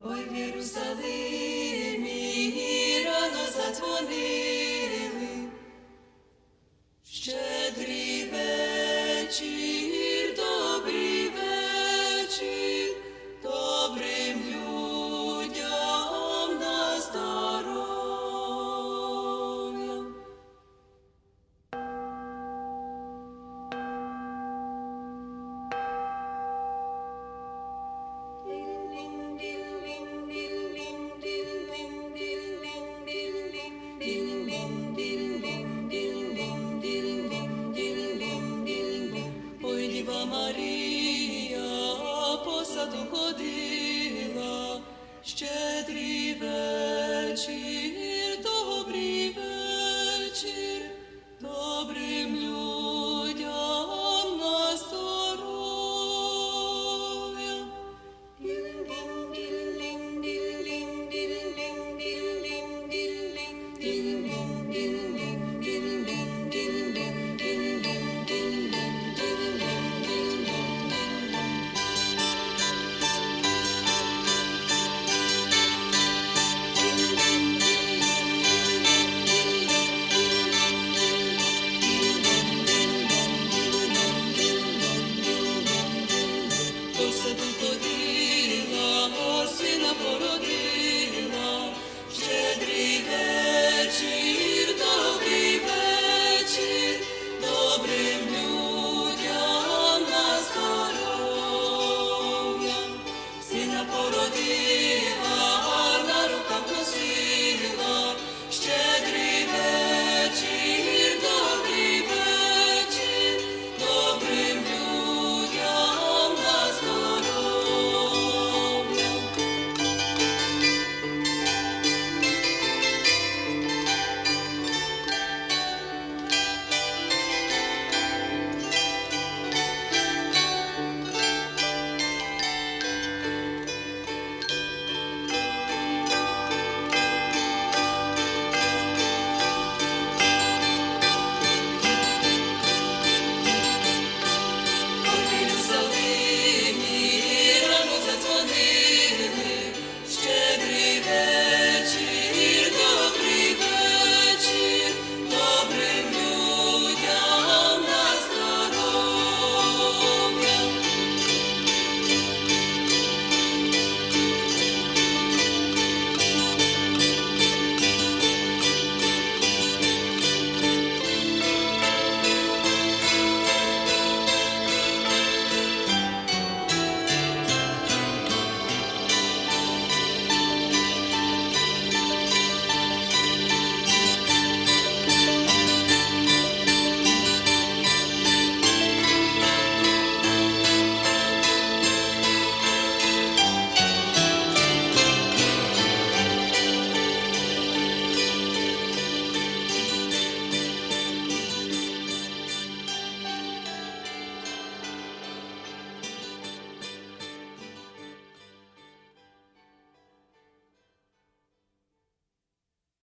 Ой, в Єрусалимі рано задзвонили, Марія по саду ходила,